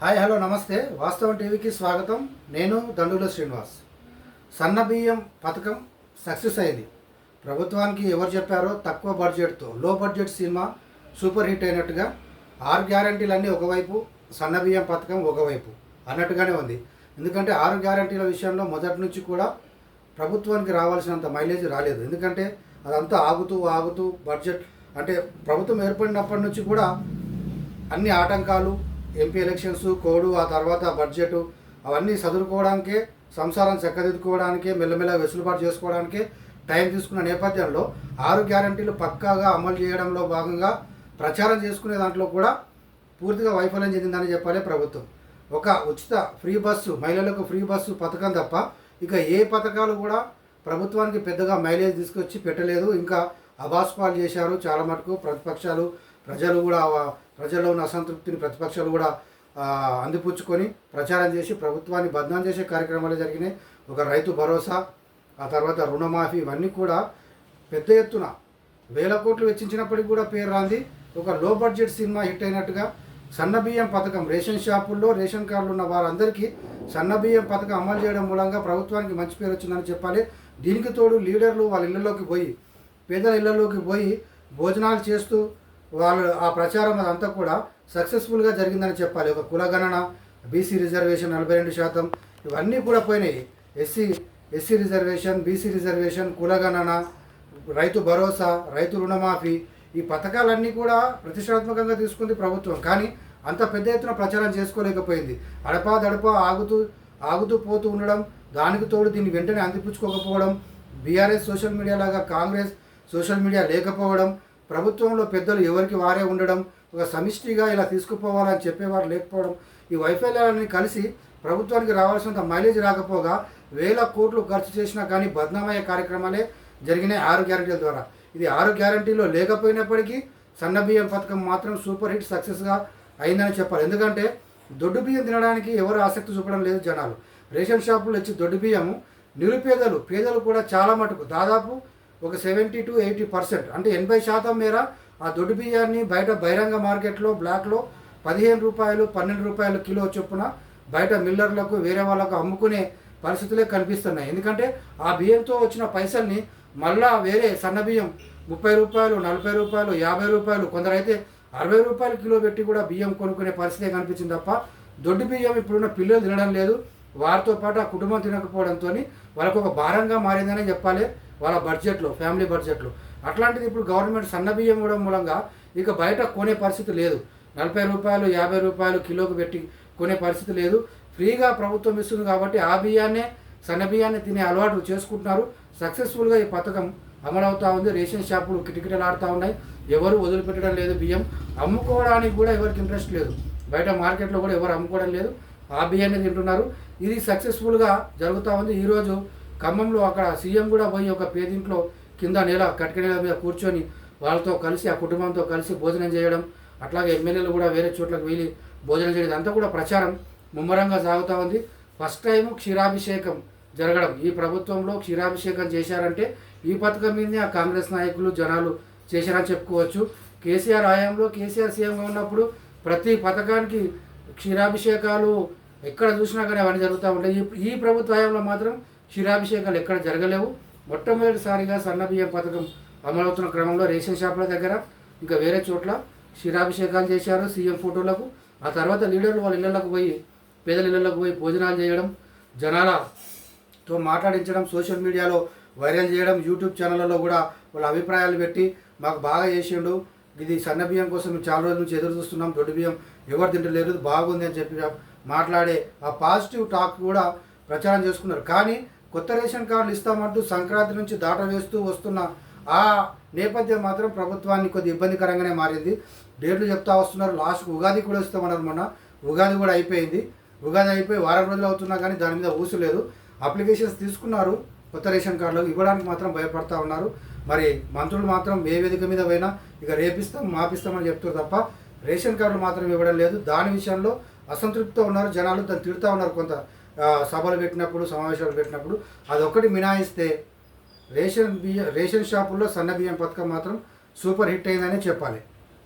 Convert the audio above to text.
Hi hello నమస్తే. వాస్తవం టీవీకి స్వాగతం. నేను దండుల శ్రీనివాస్. సన్న బియ్యం పథకం సక్సెస్ అయింది. ప్రభుత్వానికి ఎవరు చెప్పారో తక్కువ బడ్జెట్తో లో బడ్జెట్ సినిమా సూపర్ హిట్ అయినట్టుగా ఆరు గ్యారంటీలన్నీ ఒకవైపు సన్న బియ్యం పథకం ఒకవైపు అన్నట్టుగానే ఉంది. ఎందుకంటే ఆరు గ్యారంటీల విషయంలో మొదటి నుంచి కూడా ప్రభుత్వానికి రావాల్సినంత మైలేజ్ రాలేదు. ఎందుకంటే అదంతా ఆగుతూ ఆగుతూ బడ్జెట్ అంటే ప్రభుత్వం ఏర్పడినప్పటి నుంచి కూడా అన్ని ఆటంకాలు ఎంపీ ఎలక్షన్స్ కోడు ఆ తర్వాత బడ్జెట్ అవన్నీ చదువుకోవడానికే సంసారం చక్కదిద్దుకోవడానికే మెల్లమెల్ల వెసులుబాటు చేసుకోవడానికే టైం తీసుకున్న నేపథ్యంలో ఆరు గ్యారంటీలు పక్కాగా అమలు చేయడంలో భాగంగా ప్రచారం చేసుకునే దాంట్లో కూడా పూర్తిగా వైఫల్యం చెందిందని చెప్పాలి ప్రభుత్వం. ఒక ఉచిత ఫ్రీ బస్సు మహిళలకు ఫ్రీ బస్సు పథకం తప్ప ఇక ఏ పథకాలు కూడా ప్రభుత్వానికి పెద్దగా మైలేజ్ తీసుకొచ్చి పెట్టలేదు. ఇంకా అబాస్పాలు చేశారు చాలా మటుకు ప్రతిపక్షాలు. ప్రజలు కూడా ప్రజల్లో ఉన్న అసంతృప్తిని ప్రతిపక్షాలు కూడా అందిపుచ్చుకొని ప్రచారం చేసి ప్రభుత్వాన్ని బద్నాం చేసే కార్యక్రమాలు జరిగినాయి. ఒక రైతు భరోసా ఆ తర్వాత రుణమాఫీ ఇవన్నీ కూడా పెద్ద ఎత్తున వేల కోట్లు వెచ్చించినప్పటికీ కూడా పేరు రాంది. ఒక లో బడ్జెట్ సినిమా హిట్ అయినట్టుగా సన్న బియ్యం పథకం రేషన్ షాపుల్లో రేషన్ కార్డులు ఉన్న వారందరికీ సన్న బియ్యం పథకం అమలు చేయడం మూలంగా ప్రభుత్వానికి మంచి పేరు వచ్చిందని చెప్పాలి. దీనికి తోడు లీడర్లు వాళ్ళ ఇళ్ళలోకి పోయి పేదల ఇళ్ళలోకి పోయి భోజనాలు చేస్తూ వాళ్ళు ఆ ప్రచారం అదంతా కూడా సక్సెస్ఫుల్గా జరిగిందని చెప్పాలి. ఒక కులగణన బీసీ రిజర్వేషన్ నలభై రెండు శాతం ఇవన్నీ కూడా పోయినాయి. SC SC reservation BC reservation కులగణన రైతు భరోసా రైతు రుణమాఫీ ఈ పథకాలన్నీ కూడా ప్రతిష్టాత్మకంగా తీసుకుంది ప్రభుత్వం. కానీ అంత పెద్ద ఎత్తున ప్రచారం చేసుకోలేకపోయింది. అడపా దడపా ఆగుతూ ఆగుతూ పోతూ ఉండడం దానికి తోడు దీన్ని వెంటనే అందిపుచ్చుకోకపోవడం బీఆర్ఎస్ సోషల్ మీడియా లాగా కాంగ్రెస్ సోషల్ మీడియా లేకపోవడం ప్రభుత్వంలో పెద్దలు ఎవరికి వారే ఉండడం ఒక సమిష్టిగా ఇలా తీసుకుపోవాలని చెప్పేవారు లేకపోవడం ఈ వైఫల్యాలన్నీ కలిసి ప్రభుత్వానికి రావాల్సినంత మైలేజ్ రాకపోగా వేల కోట్లు ఖర్చు చేసినా కానీ బద్నామయ్యే కార్యక్రమాలే జరిగినాయి ఆరు గ్యారంటీల ద్వారా. ఇది ఆరు గ్యారంటీలో లేకపోయినప్పటికీ సన్న బియ్యం పథకం మాత్రం సూపర్ హిట్ సక్సెస్గా అయిందని చెప్పాలి. ఎందుకంటే దొడ్డు బియ్యం తినడానికి ఎవరు ఆసక్తి చూపడం లేదు జనాలు. రేషన్ షాపులు ఇచ్చి దొడ్డు బియ్యము నిరుపేదలు పేదలు కూడా చాలా మటుకు దాదాపు ఒక సెవెంటీ టు ఎయిటీ పర్సెంట్ అంటే ఎనభై శాతం మేర ఆ దొడ్డు బియ్యాన్ని బయట బహిరంగ మార్కెట్లో బ్లాక్లో పదిహేను రూపాయలు పన్నెండు రూపాయలు కిలో చొప్పున బయట మిల్లర్లకు వేరే వాళ్ళకు అమ్ముకునే పరిస్థితులే కనిపిస్తున్నాయి. ఎందుకంటే ఆ బియ్యంతో వచ్చిన పైసల్ని మళ్ళా వేరే సన్న బియ్యం ముప్పై రూపాయలు నలభై రూపాయలు యాభై రూపాయలు కొందరైతే అరవై రూపాయలు కిలో పెట్టి కూడా బియ్యం కొనుక్కునే పరిస్థితే కనిపించింది తప్ప దొడ్డు బియ్యం ఇప్పుడున్న పిల్లలు తినడం లేదు. వారితో పాటు ఆ కుటుంబం తినకపోవడంతో వాళ్ళకు ఒక భారంగా మారిందనే చెప్పాలి. వాళ్ళ బడ్జెట్లో ఫ్యామిలీ బడ్జెట్లో. అట్లాంటిది ఇప్పుడు గవర్నమెంట్ సన్న బియ్యం ఇవ్వడం మూలంగా ఇక బయట కొనే పరిస్థితి లేదు. నలభై రూపాయలు యాభై రూపాయలు కిలోకి పెట్టి కొనే పరిస్థితి లేదు. ఫ్రీగా ప్రభుత్వం ఇస్తుంది కాబట్టి ఆ బియ్యాన్నే సన్న బియ్యాన్ని తినే అలవాటు చేసుకుంటున్నారు. సక్సెస్ఫుల్గా ఈ పథకం అమలవుతూ ఉంది. రేషన్ షాపులు కిటకిటలాడుతూ ఉన్నాయి. ఎవరు వదిలిపెట్టడం లేదు బియ్యం. అమ్ముకోవడానికి కూడా ఎవరికి ఇంట్రెస్ట్ లేదు. బయట మార్కెట్లో కూడా ఎవరు అమ్ముకోవడం లేదు. ఆ బియ్యాన్ని తింటున్నారు. ఇది సక్సెస్ఫుల్గా జరుగుతూ ఉంది. ఈరోజు ఖమ్మంలో అక్కడ సీఎం కూడా పోయి ఒక పేదింట్లో కింద నేల కటిక నేల మీద కూర్చొని వాళ్ళతో కలిసి ఆ కుటుంబంతో కలిసి భోజనం చేయడం అట్లాగే ఎమ్మెల్యేలు కూడా వేరే చోట్లకు వెళ్ళి భోజనం చేయడం అంతా కూడా ప్రచారం ముమ్మరంగా సాగుతూ ఉంది. ఫస్ట్ టైం క్షీరాభిషేకం జరగడం. ఈ ప్రభుత్వంలో క్షీరాభిషేకం చేశారంటే ఈ పథకం మీదనే ఆ కాంగ్రెస్ నాయకులు జనాలు చేశారని చెప్పుకోవచ్చు. కేసీఆర్ హయాంలో కేసీఆర్ సీఎంగా ఉన్నప్పుడు ప్రతి పథకానికి క్షీరాభిషేకాలు ఎక్కడ చూసినా కానీ అవన్నీ జరుగుతూ ఉంటాయి ఈ- ఈ ప్రభుత్వ హయాంలో మాత్రం క్షీరాభిషేకాలు ఎక్కడ జరగలేవు. మొట్టమొదటిసారిగా సన్న బియ్యం పథకం అమలవుతున్న క్రమంలో రేషన్ షాపుల దగ్గర ఇంకా వేరే చోట్ల క్షీరాభిషేకాలు చేశారు సీఎం ఫోటోలకు. ఆ తర్వాత లీడర్లు వాళ్ళ ఇళ్ళకు పోయి పేదల ఇళ్ళకు పోయి భోజనాలు చేయడం జనాలతో మాట్లాడించడం సోషల్ మీడియాలో వైరల్ చేయడం యూట్యూబ్ ఛానళ్ళలో కూడా వాళ్ళ అభిప్రాయాలు పెట్టి మాకు బాగా చేసిండు. ఇది సన్న బియ్యం కోసం మేము చాలా రోజుల నుంచి ఎదురు చూస్తున్నాం. దొడ్డు బియ్యం ఎవరు తింటలేరు బాగుంది అని చెప్పి మాట్లాడే ఆ పాజిటివ్ టాక్ కూడా ప్రచారం చేసుకున్నారు. కానీ కొత్త రేషన్ కార్డులు ఇస్తామంటూ సంక్రాంతి నుంచి దాట వేస్తూ వస్తున్న ఆ నేపథ్యం మాత్రం ప్రభుత్వాన్ని కొద్ది ఇబ్బందికరంగానే మారింది. డేట్లు చెప్తా వస్తున్నారు. లాస్ట్కి ఉగాది కూడా ఇస్తామన్నారు మొన్న. ఉగాది కూడా అయిపోయింది. ఉగాది అయిపోయి వారం రోజులు అవుతున్నా కానీ దాని మీద ఊసు లేదు. అప్లికేషన్స్ తీసుకున్నారు కొత్త రేషన్ కార్డులు. ఇవ్వడానికి మాత్రం భయపడతా ఉన్నారు. మరి మంత్రులు మాత్రం ఏ వేదిక మీద పోయినా ఇక రేపిస్తాం మాపిస్తామని చెప్తారు తప్ప రేషన్ కార్డులు మాత్రం ఇవ్వడం లేదు. దాని విషయంలో అసంతృప్తితో ఉన్నారు జనాలు. దాన్ని తిడుతూ ఉన్నారు కొంత. సభలు పెట్టినప్పుడు సమావేశాలు పెట్టినప్పుడు అదొకటి మినాయిస్తే రేషన్ బియ్యం రేషన్ షాపుల్లో సన్న బియ్యం పథకం మాత్రం సూపర్ హిట్ అయిందనే చెప్పాలి.